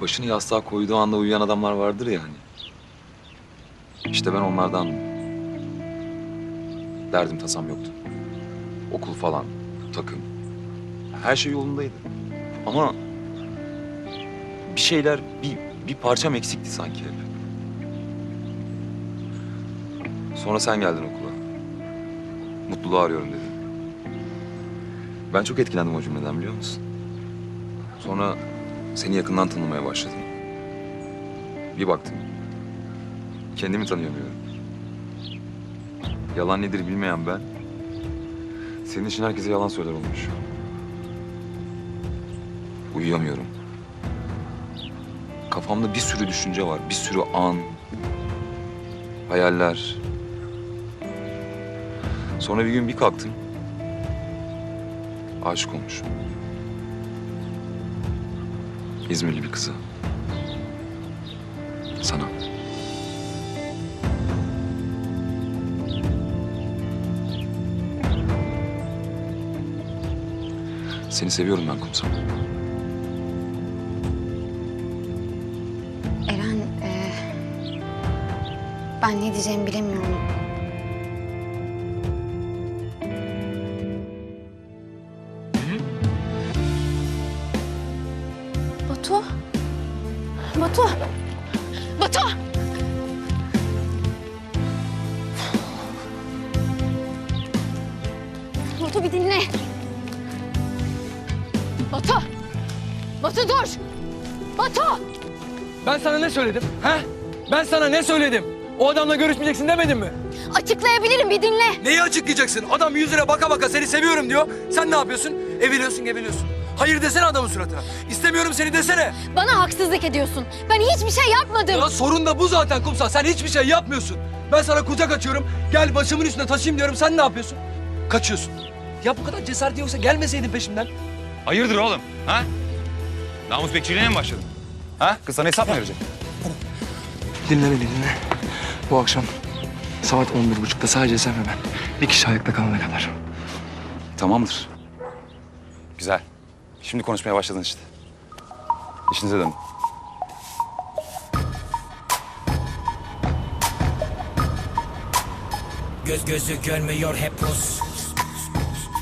başını yastığa koyduğu anda uyuyan adamlar vardır ya hani. İşte ben onlardan derdim tasam yoktu. Okul falan, takım. Her şey yolundaydı. Ama bir şeyler, bir, bir parçam eksikti sanki hep. Sonra sen geldin okula. Mutluluğu arıyorum dedin. Ben çok etkilendim o cümleden biliyor musun? Sonra seni yakından tanımaya başladım. Bir baktım. Kendimi tanıyamıyorum. Yalan nedir bilmeyen ben. Senin için herkese yalan söyler olmuş. Uyuyamıyorum. Kafamda bir sürü düşünce var. Bir sürü an. Hayaller. Sonra bir gün bir kalktım. Aşık olmuşum. İzmirli bir kıza. Sana. Seni seviyorum ben kumsal. Eren, e, ben ne diyeceğimi bilemiyorum. Batu bir dinle. Batu! Batu dur! Batu! Ben sana ne söyledim? He? Ben sana ne söyledim? O adamla görüşmeyeceksin demedim mi? Açıklayabilirim bir dinle. Neyi açıklayacaksın? Adam yüzüne baka baka seni seviyorum diyor. Sen ne yapıyorsun? Eveliyorsun, geveliyorsun. Hayır desene adamın suratına. İstemiyorum seni desene. Bana haksızlık ediyorsun. Ben hiçbir şey yapmadım. Ya sorun da bu zaten kumsal. Sen hiçbir şey yapmıyorsun. Ben sana kucak açıyorum. Gel başımın üstüne taşıyayım diyorum. Sen ne yapıyorsun? Kaçıyorsun. Ya bu kadar cesaret yoksa gelmeseydin peşimden. Hayırdır oğlum? Ha? Namus bekçiliğine mi başladın? Ha? Kız sana hesap mı verecek? Dinle beni dinle. Bu akşam saat 11.30'da sadece sen ve ben. Bir kişi ayakta kalana kadar. Tamamdır. Güzel. Şimdi konuşmaya başladın işte. İşinize dönün. Göz gözü görmüyor hep pus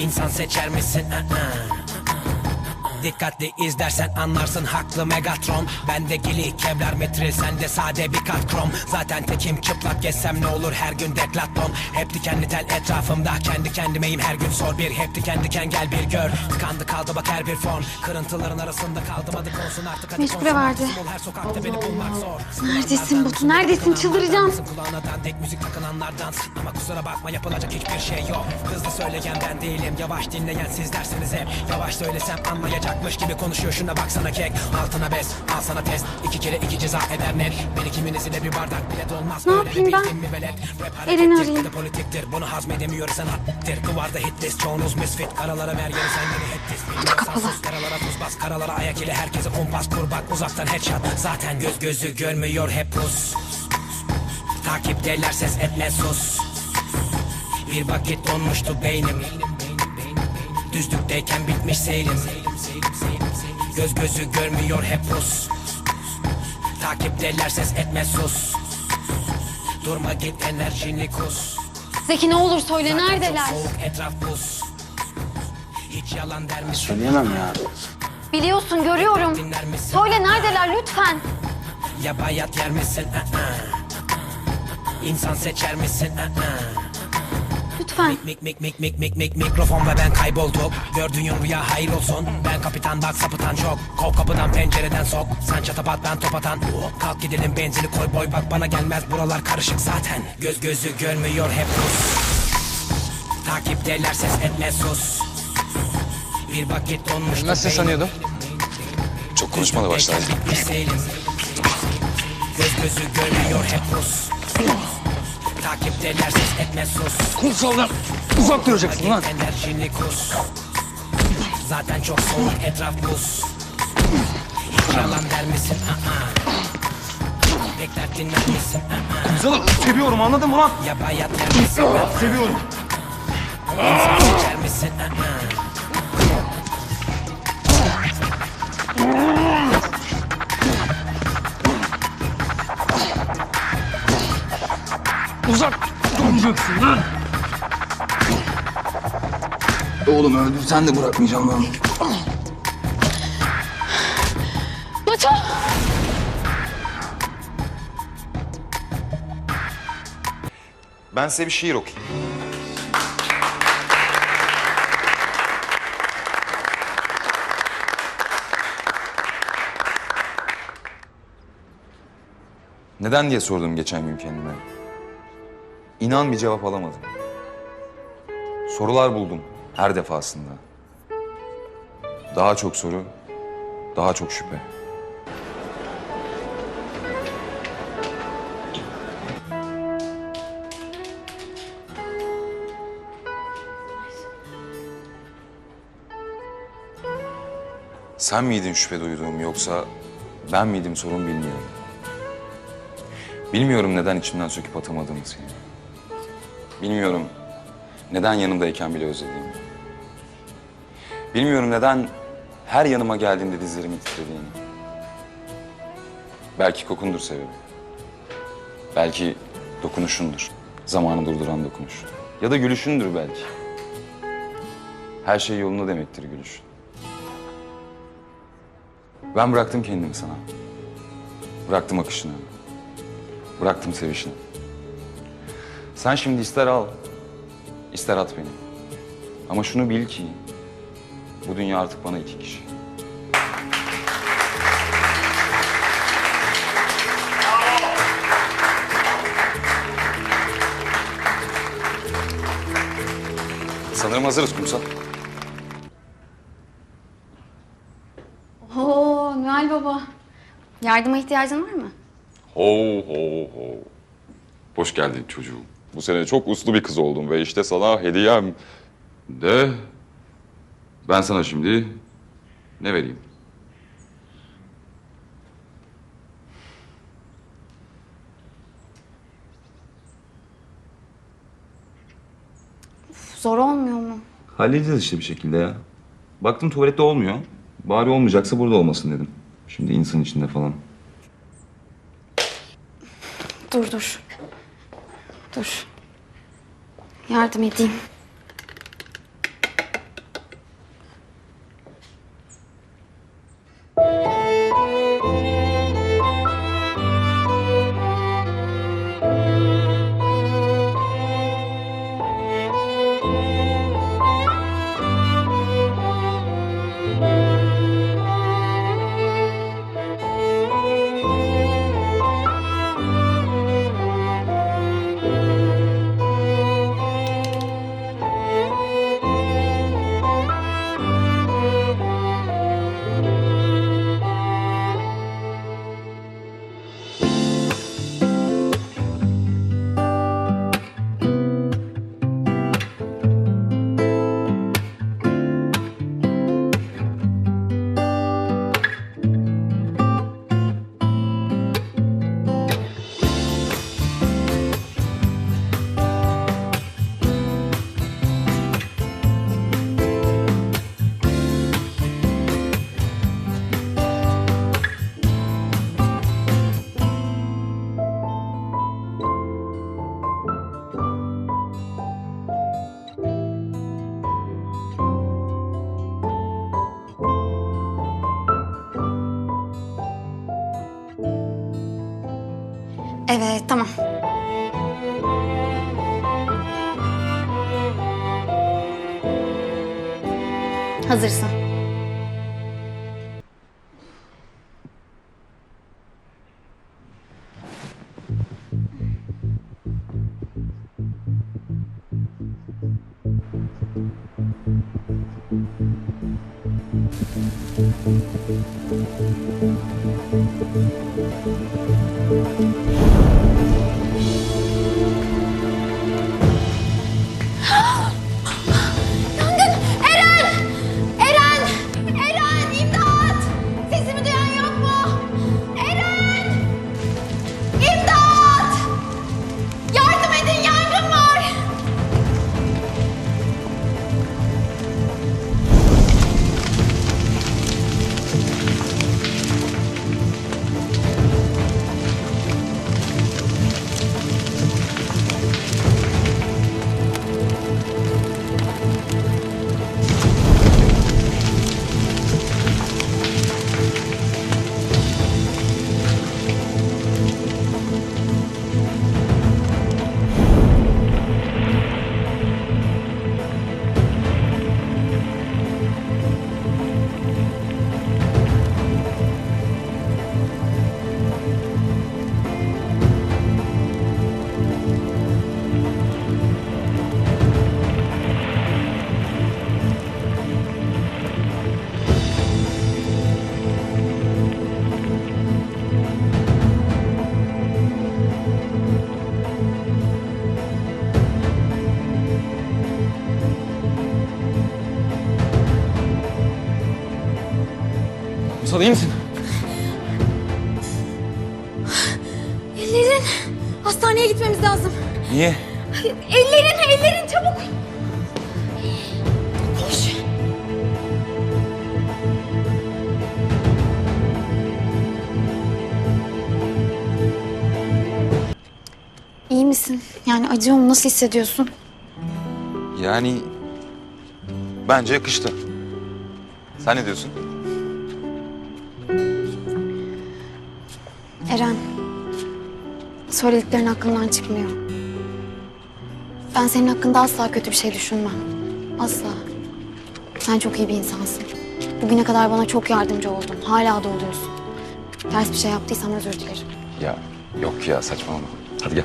İnsan seçer misin? Aa. Dikkatli izlersen anlarsın haklı Megatron. Bende gili kevlar metril sende sade bir kat krom. Zaten tekim çıplak gezsem ne olur her gün deklaton. Hep dikenli tel etrafımda kendi kendimeyim her gün sor bir. Hep diken diken gel bir gör. Tıkandı kaldı bak her bir fon Kırıntıların arasında kaldım hadi konsun artık hadi konsun. verdi. Ol her sokakta beni bulmak zor. Neredesin Batu, neredesin? Çıldıracağım. Kulağına dandik müzik takılanlardan. Ama kusura bakma yapılacak hiçbir şey yok. Hızlı söyleyen ben değilim. Yavaş dinleyen siz dersiniz hep. Yavaş söylesem anlayacakmış gibi konuşuyor. Şuna baksana kek. Altına bez. Al sana test. İki kere iki ceza eder net. Beni kiminizin bir bardak bile dolmaz. Ne yapayım ben? harekettir, arayayım. ya da politiktir. Bunu hazmedemiyor sanattir Duvarda hit list. Çoğunuz misfit. Karalara ver yeri sen beni hep diz Bilmiyorsan kapalı. karalara tuz bas. Karalara ayak ile herkese kumpas kur bak. Uzaktan headshot. Zaten göz gözü görmüyor. Hep pus. Takipteler ses etme sus. Bir vakit donmuştu beynim. Düzlükteyken bitmiş seyrim Göz gözü görmüyor hep pus Takipteler ses etme sus Durma git enerjini kus Zeki ne olur söyle Zaten neredeler? Çok soğuk etraf buz Hiç yalan der misin? Söyleyemem ya. Biliyorsun görüyorum. Söyle neredeler lütfen. Ya bayat yer misin? İnsan seçer misin? Lütfen. Mik mik mik mik mik mik mikrofon ve ben kaybolduk Gördüğün rüya hayır olsun. Ben kapitan bak sapıtan çok. Kov kapıdan pencereden sok. Sen çatapat ben top atan. Kalk gidelim benzini koy boy bak bana gelmez. Buralar karışık zaten. Göz gözü görmüyor hep Rus Takipteler ses etme sus. Bir vakit donmuştu Nasıl beynim. sanıyordum? Çok Konuşma da başla hadi. Geçtim bitmiş Göz gözü görmüyor hep Rus Takipteler ses etme sus Kumsaldan uzak duracaksın lan. Enerjini kus Zaten çok soğuk etraf buz Hiç yalan der misin? Aa. Bekler dinler misin? Aa. Seviyorum anladın mı lan? Ya bayat yer misin? Seviyorum. İnsan seçer misin? Aa. Uzak duracaksın lan. Oğlum öldürsen de bırakmayacağım lan. Batu! Ben size bir şiir okuyayım. Neden diye sordum geçen gün kendime. İnan bir cevap alamadım. Sorular buldum her defasında. Daha çok soru, daha çok şüphe. Sen miydin şüphe duyduğum yoksa ben miydim sorun bilmiyorum. Bilmiyorum neden içimden söküp atamadığımı seni. Bilmiyorum neden yanımdayken bile özlediğimi. Bilmiyorum neden her yanıma geldiğinde dizlerimin titrediğini. Belki kokundur sebebi. Belki dokunuşundur. Zamanı durduran dokunuş. Ya da gülüşündür belki. Her şey yolunda demektir gülüşün. Ben bıraktım kendimi sana. Bıraktım akışını. Bıraktım sevişini. Sen şimdi ister al, ister at beni. Ama şunu bil ki bu dünya artık bana iki kişi. Sanırım hazırız kumsal. Oo Noel Baba. Yardıma ihtiyacın var mı? Ho ho ho. Hoş geldin çocuğum. Bu sene çok uslu bir kız oldun ve işte sana hediyem de ben sana şimdi ne vereyim? Zor olmuyor mu? Halledeceğiz işte bir şekilde ya. Baktım tuvalette olmuyor. Bari olmayacaksa burada olmasın dedim. Şimdi insan içinde falan. Dur dur. Dur. Yardım edeyim. Hazırsın. Kumsal iyi misin? Ellerin! Hastaneye gitmemiz lazım. Niye? Ellerin, ellerin çabuk! Koş! İyi misin? Yani acıyor mu? Nasıl hissediyorsun? Yani bence yakıştı. Sen ne diyorsun? Eren, söylediklerin aklımdan çıkmıyor. Ben senin hakkında asla kötü bir şey düşünmem. Asla. Sen çok iyi bir insansın. Bugüne kadar bana çok yardımcı oldun. Hala da oluyorsun. Ters bir şey yaptıysam özür dilerim. Ya yok ya saçmalama. Hadi gel.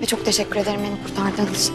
Ve çok teşekkür ederim beni kurtardığın için.